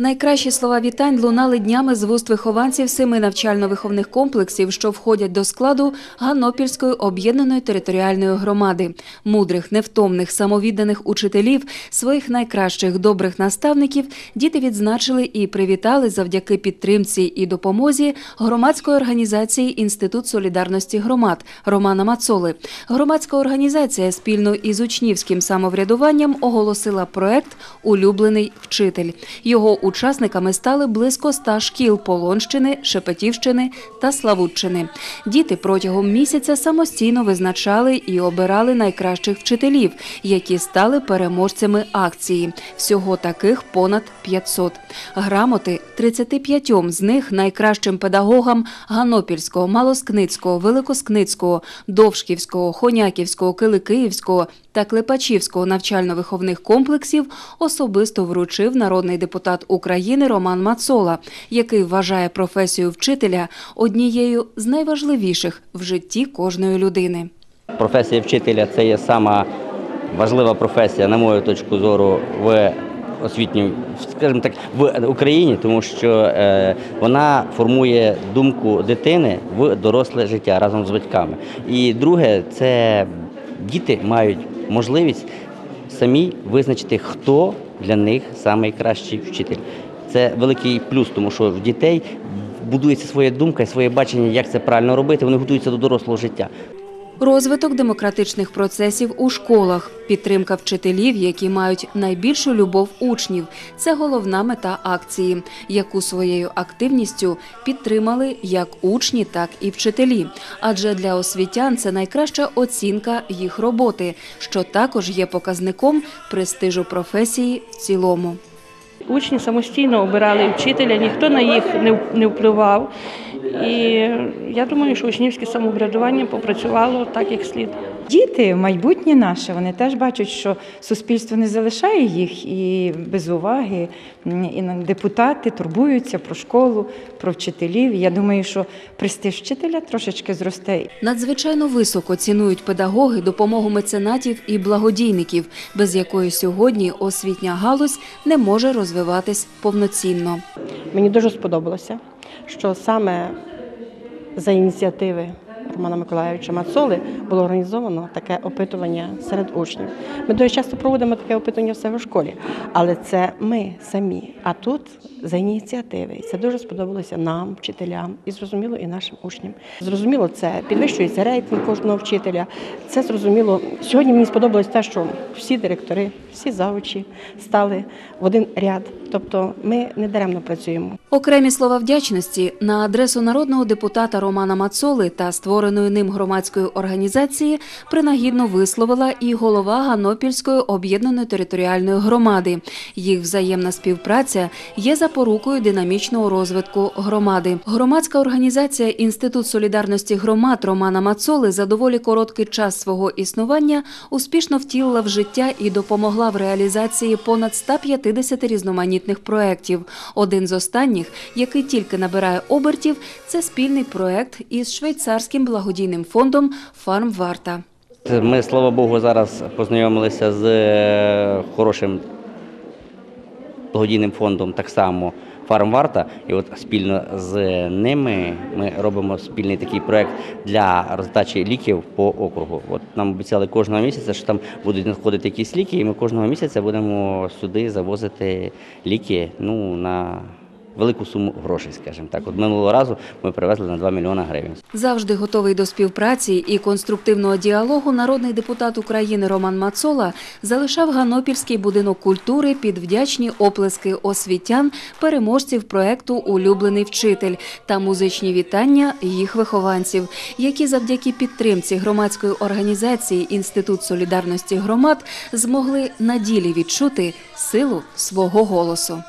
Найкращі слова вітань лунали днями з вуст вихованців семи навчально-виховних комплексів, що входять до складу Ганопільської об'єднаної територіальної громади. Мудрих, невтомних, самовідданих учителів, своїх найкращих добрих наставників діти відзначили і привітали завдяки підтримці і допомозі громадської організації Інститут солідарності громад Романа Мацоли. Громадська організація спільно із учнівським самоврядуванням оголосила проект Улюблений вчитель. Його учасниками стали близько ста шкіл Полонщини, Шепетівщини та Славутчини. Діти протягом місяця самостійно визначали і обирали найкращих вчителів, які стали переможцями акції. Всього таких понад 500. Грамоти 35 з них найкращим педагогам Ганопільського, Малоскницького, Великоскницького, Довшківського, Хоняківського, Киликиївського та Клепачівського навчально-виховних комплексів особисто вручив народний депутат України Роман Мацола, який вважає професію вчителя однією з найважливіших в житті кожної людини. Професія вчителя це є сама важлива професія, на мою точку зору, в освітній, скажімо так, в Україні, тому що е, вона формує думку дитини в доросле життя разом з батьками. І друге, це діти мають можливість самі визначити, хто для них найкращий вчитель. Це великий плюс, тому що в дітей будується своя думка і своє бачення, як це правильно робити. Вони готуються до дорослого життя. Розвиток демократичних процесів у школах, підтримка вчителів, які мають найбільшу любов учнів це головна мета акції, яку своєю активністю підтримали як учні, так і вчителі. Адже для освітян це найкраща оцінка їх роботи, що також є показником престижу професії в цілому. Учні самостійно обирали вчителя, ніхто на їх не впливав. І я думаю, що учнівське самоврядування попрацювало так, як слід. Діти, майбутнє наше, вони теж бачать, що суспільство не залишає їх і без уваги. І депутати турбуються про школу, про вчителів. Я думаю, що престиж вчителя трошечки зросте. Надзвичайно високо цінують педагоги допомогу меценатів і благодійників, без якої сьогодні освітня галузь не може розвиватись повноцінно. Мені дуже сподобалося, що саме за ініціативи Романа Миколайовича Мацоли було організовано таке опитування серед учнів. Ми дуже часто проводимо таке опитування в себе в школі, але це ми самі. А тут за ініціативи. Це дуже сподобалося нам, вчителям, і зрозуміло, і нашим учням. Зрозуміло, це підвищується рейтинг кожного вчителя. Це зрозуміло. Сьогодні мені сподобалось те, що всі директори, всі завучі стали в один ряд. Тобто ми не даремно працюємо. Окремі слова вдячності на адресу народного депутата Романа Мацоли та створеної ним громадської організації принагідно висловила і голова Ганопільської об'єднаної територіальної громади. Їх взаємна співпраця є запорукою динамічного розвитку громади. Громадська організація Інститут солідарності громад Романа Мацоли за доволі короткий час свого існування успішно втілила в життя і допомогла в реалізації понад 150 різноманітних проєктів. Один з останніх, який тільки набирає обертів, це спільний проєкт із швейцарським благодійним фондом Фармварта. Ми, слава Богу, зараз познайомилися з е, хорошим благодійним фондом так само Фармварта. І от спільно з ними ми робимо спільний такий проект для роздачі ліків по округу. От нам обіцяли кожного місяця, що там будуть надходити якісь ліки, і ми кожного місяця будемо сюди завозити ліки ну, на велику суму грошей, скажімо так. От минулого разу ми привезли на 2 мільйона гривень. Завжди готовий до співпраці і конструктивного діалогу народний депутат України Роман Мацола залишав Ганопільський будинок культури під вдячні оплески освітян, переможців проекту Улюблений вчитель та музичні вітання їх вихованців, які завдяки підтримці громадської організації Інститут солідарності громад змогли на ділі відчути силу свого голосу.